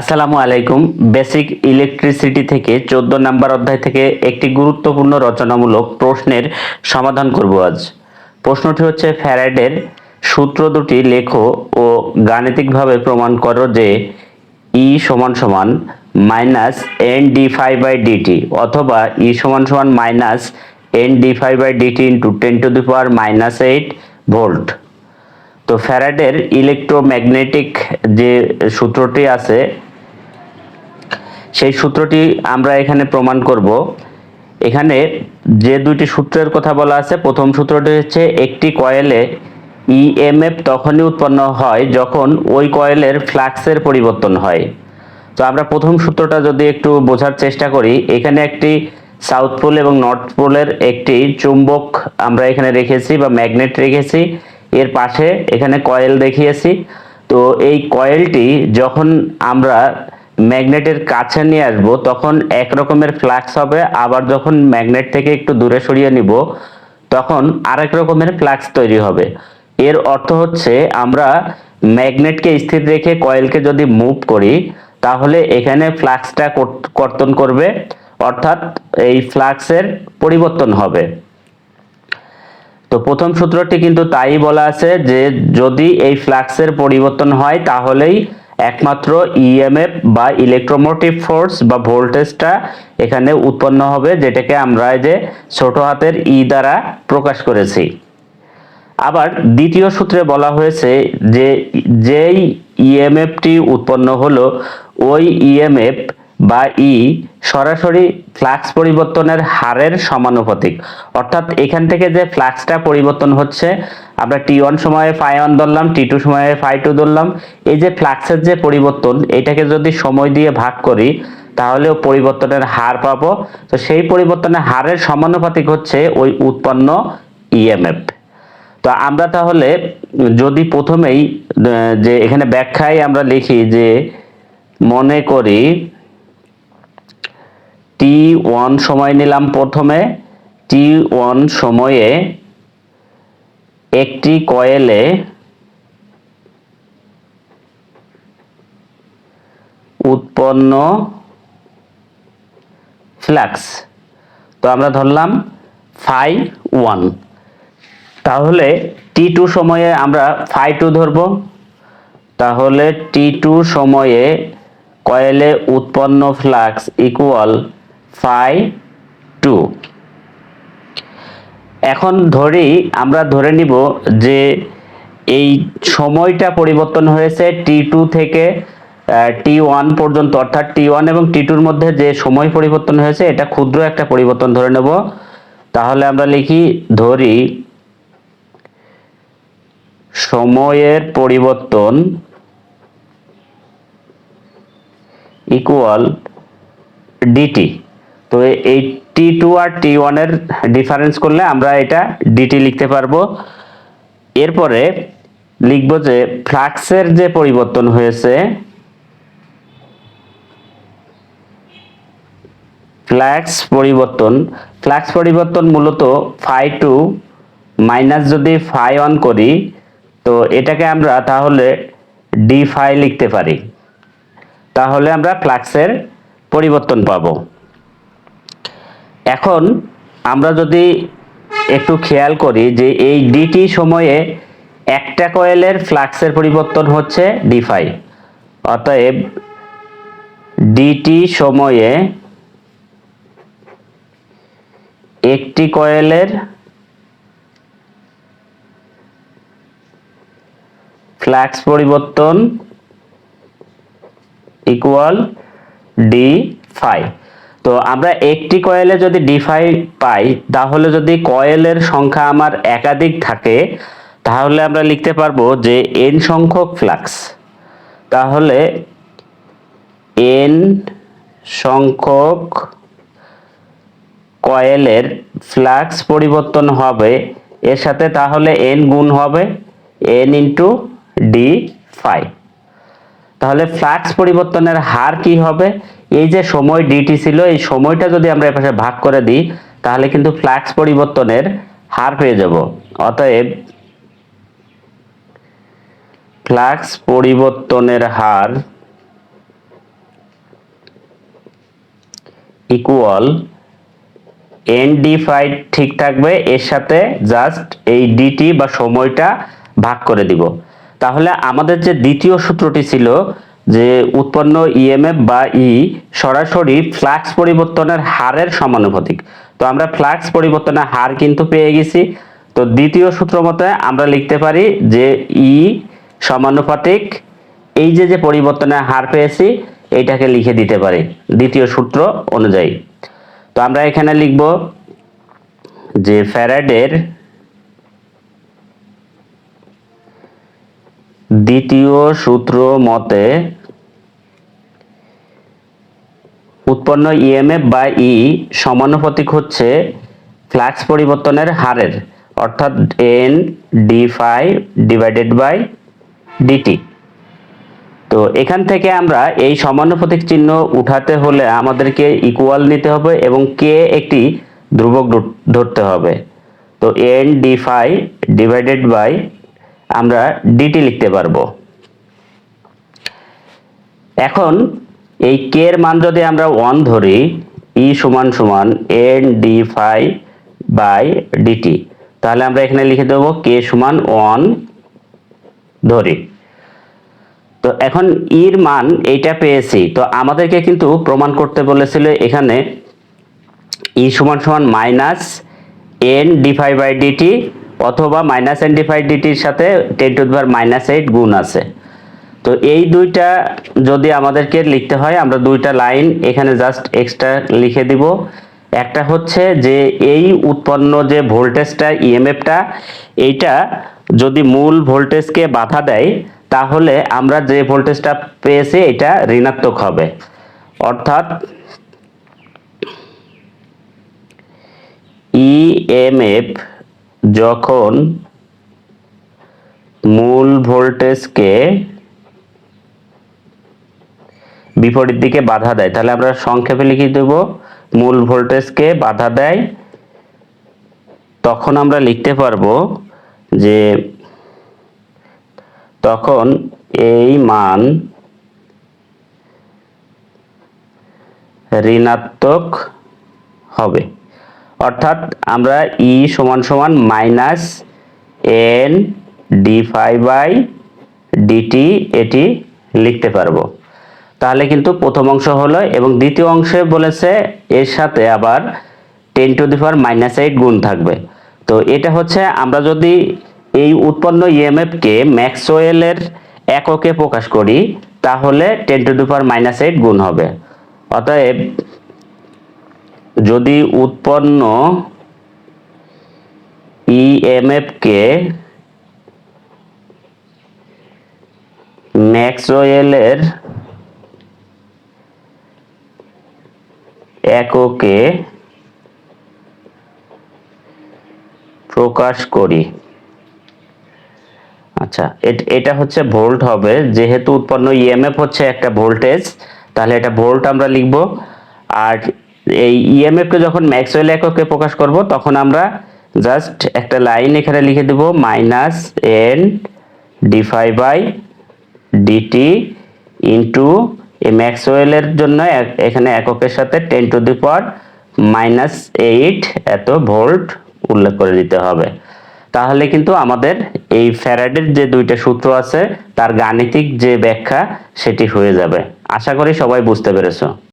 আসসালামু আলাইকুম। Basic electricity থেকে চোদ্দ নাম্বার অধ্যায় থেকে একটি গুরুত্বপূর্ণ রচনামূলক প্রশ্নের সমাধান করব আজ। প্রশ্নটি হচ্ছে ফ্যারাডের সূত্র দুটি লেখো ও গাণিতিকভাবে প্রমাণ করো যে ই সমান সমান minus N D five by DT অথবা ই সমান সমান minus N D five by DT into ten to the power minus eight volt তো ফ্যারাডের ইলেকট্রোম্যাগনেটিক যে সূত্রটি আছে সেই সূত্রটি আমরা এখানে প্রমাণ করব। এখানে যে দুইটি সূত্রের কথা বলা আছে, প্রথম সূত্রটি হচ্ছে, একটি কয়েলে ইএমএফ তখনই উৎপন্ন হয় যখন ওই কয়েলের ফ্লাক্সের পরিবর্তন হয়। তো আমরা প্রথম সূত্রটা যদি একটু বোঝার চেষ্টা করি, এখানে একটি সাউথ পোল এবং নর্থ পোলের একটি চুম্বক আমরা এখানে রেখেছি বা ম্যাগনেট রেখেছি। এর পাশে এখানে কয়েল দেখিয়েছি। তো এই কয়েলটি যখন আমরা ম্যাগনেটের কাছে নিয়ে আসব, তখন এক রকমের ফ্লাক্স হবে, আবার যখন ম্যাগনেট থেকে একটু দূরে সরিয়ে নিব, তখন আরেক রকমের ফ্লাক্স তৈরি হবে। এর অর্থ হচ্ছে আমরা ম্যাগনেটকে স্থির রেখে কয়েলকে যদি মুভ করি, তাহলে এখানে ফ্লাক্সটা কর্তন করবে, অর্থাৎ এই ফ্লাক্সের পরিবর্তন হবে। তো প্রথম সূত্রটি কিন্তু তাই বলা আছে যে যদি এই ফ্লাক্সের পরিবর্তন হয়, তাহলেই একমাত্র ইএমএফ বা ইলেকট্রোমোটিভ ফোর্স বা ভোল্টেজটা এখানে উৎপন্ন হবে, যেটাকে আমরা এই যে ছোট হাতের ই দ্বারা প্রকাশ করেছি। আবার দ্বিতীয় সূত্রে বলা হয়েছে যে, যেই ইএমএফটি উৎপন্ন হলো, ওই ইএমএফ বা ই সরাসরি ফ্লাক্স পরিবর্তনের হারের সমানুপাতিক। অর্থাৎ এখান থেকে যে ফ্লাক্সটা পরিবর্তন হচ্ছে, আমরা টি ওয়ান সময়ে ফাই ওয়ান ধরলাম টি টু সময়ে ফাই টু ধরলাম, এই যে ফ্লাক্সের যে পরিবর্তন, এটাকে যদি সময় দিয়ে ভাগ করি, তাহলেও পরিবর্তনের হার পাবো। তো সেই পরিবর্তনের হারের সমানুপাতিক হচ্ছে ওই উৎপন্ন ইএমএফ তো আমরা তাহলে যদি প্রথমেই যে এখানে ব্যাখ্যায় আমরা লিখি যে, মনে করি টি ওয়ান সময় নিলাম প্রথমে। টি ওয়ান সময়ে একটি কয়েলে উৎপন্ন ফ্লাক্স। তো আমরা ধরলাম ফাই ওয়ান তাহলে টি টু সময়ে আমরা ফাই টু ধরব। তাহলে টি টু সময়ে কয়েলে উৎপন্ন ফ্লাক্স ইকুয়াল ফাই টু। এখন ধরি, আমরা ধরে নিব যে এই সময়টা পরিবর্তন হয়েছে টি টু থেকে টি ওয়ান পর্যন্ত, অর্থাৎ টি ওয়ান এবং টি টুর মধ্যে যে সময় পরিবর্তন হয়েছে, এটা ক্ষুদ্র একটা পরিবর্তন ধরে নেব। তাহলে আমরা লিখি, ধরি, সময়ের পরিবর্তন ইকুয়াল ডিটি তো এই টি টু আর টি ওয়ানের ডিফারেন্স করলে আমরা এটা ডিটি লিখতে পারব। এরপরে লিখব যে ফ্লাক্সের যে পরিবর্তন হয়েছে ফ্ল্যাক্স পরিবর্তন ফ্ল্যাক্স পরিবর্তন মূলত ফাই টু মাইনাস যদি ফাই অন করি, তো এটাকে আমরা তাহলে ডি ফাই লিখতে পারি। তাহলে আমরা ফ্লাক্সের পরিবর্তন পাব। এখন আমরা যদি একটু খেয়াল করি যে এই ডিটি সময়ে একটা কয়েলের ফ্লাক্সের পরিবর্তন হচ্ছে ডি ফাই অতএব ডিটি সময়ে একটি কয়েলের ফ্লাক্স পরিবর্তন ইকুয়াল ডি ফাই তো আমরা একটি কয়েলে যদি ডি ফাই পাই, তাহলে যদি কয়েলের সংখ্যা আমার একাধিক থাকে, তাহলে আমরা লিখতে পারব যে এন সংখ্যক ফ্লাক্স তাহলে এন সংখ্যক কয়েলের ফ্লাক্স পরিবর্তন হবে, এর সাথে তাহলে এন গুণ হবে এন ইন্টু ডি ফাই তাহলে ফ্লাক্স পরিবর্তনের হার কি হবে? এই যে সময় ডিটি ছিল, এই সময়টা যদি আমরা এপাশে ভাগ করে দিই, তাহলে কিন্তু ফ্লাক্স পরিবর্তনের হার পেয়ে যাব। অতএব ফ্লাক্স পরিবর্তনের হার ইকুয়াল এন ডি ফাই ঠিক থাকবে, এর সাথে জাস্ট এই ডিটি বা সময়টা ভাগ করে দিব। তাহলে আমাদের যে দ্বিতীয় সূত্রটি ছিল যে উৎপন্ন ইএমএফ বা ই সরাসরি ফ্লাক্স পরিবর্তনের হারের সমানুপাতিক। তো আমরা ফ্লাক্স পরিবর্তনের হার কিন্তু পেয়ে গেছি। তো দ্বিতীয় সূত্র মতে আমরা লিখতে পারি যে ই সমানুপাতিক, এই যে যে পরিবর্তনের হার পেয়েছি এইটাকে লিখে দিতে পারি দ্বিতীয় সূত্র অনুযায়ী। তো আমরা এখানে লিখব যে ফ্যারাডের দ্বিতীয় সূত্র মতে উৎপন্ন ইএমএফ বা ই সমানুপাতিক হচ্ছে ফ্লাক্স পরিবর্তনের হারের, অর্থাৎ N D phi divided by DT তো এখান থেকে আমরা এই সমানুপাতিক চিহ্ন উঠাতে হলে আমাদেরকে ইকুয়াল নিতে হবে এবং কে একটি ধ্রুবক ধরতে হবে। তো N D phi divided by আমরা ডিটি লিখতে পারব। এখন এই কে এর মান যদি আমরা ওয়ান ধরি ই সমান সমান N D phi by DT তাহলে আমরা এখানে লিখে দেবো কে সমান ওয়ান ধরি। তো এখন ইর মান এইটা পেয়েছি, তো আমাদেরকে কিন্তু প্রমাণ করতে বলেছিল এখানে ই সমান সমান minus N D phi by DT অথবা মাইনাস এন ডিফাই ডিটির সাথে টেন টু মাইনাস এইট গুণ আছে। তো এই দুইটা যদি আমাদেরকে লিখতে হয়, আমরা দুইটা লাইন এখানে জাস্ট এক্সট্রা লিখে দিব। একটা হচ্ছে যে এই উৎপন্ন যে ভোল্টেজটা ইএমএফটা এইটা যদি মূল ভোল্টেজকে বাধা দেয়, তাহলে আমরা যে ভোল্টেজটা পেয়েছি, এটা ঋণাত্মক হবে। অর্থাৎ ইএমএফ যখন মূল ভোল্টেজকে বিপরীত দিকে বাধা দেয়। তাহলে আমরা সংক্ষেপে লিখে দেব, মূল ভোল্টেজকে বাধা দেয়। তখন আমরা লিখতে পারব যে তখন এই মান ঋণাত্মক হবে। অর্থাৎ আমরা ই সমান সমান minus N D phi by DT এটি লিখতে পারব। তাহলে কিন্তু প্রথম অংশ হলো এবং দ্বিতীয় অংশে বলেছে এর সাথে আবার ten to the power minus eight গুণ থাকবে। তো এটা হচ্ছে আমরা যদি এই উৎপন্ন ইএমএফকে ম্যাক্সওয়েলের এককে প্রকাশ করি, তাহলে ten to the power minus eight গুণ হবে। অতএব যদি উৎপন্ন ইএমএফকে ম্যাক্সওয়েলের এককে প্রকাশ করি। আচ্ছা এট- হচ্ছে ভোল্ট হবে। যেহেতু উৎপন্ন ইএমএফ হচ্ছে একটা ভোল্টেজ, তাহলে এটা ভোল্ট আমরা লিখব। আর এই ইএমএফ কে যখন ম্যাক্সওয়েল এককে প্রকাশ করব, তখন আমরা জাস্ট একটা লাইন এখানে লিখে দেব, minus N D phi by DT into এই ম্যাক্সওয়েলের জন্য এখানে এককের সাথে ten to the power minus eight এত ভোল্ট উল্লেখ করে দিতে হবে। তাহলে কিন্তু আমাদের এই ফ্যারাডের যে দুইটা সূত্র আছে, তার গাণিতিক যে ব্যাখ্যা, সেটি হয়ে যাবে। আশা করি সবাই বুঝতে পেরেছ।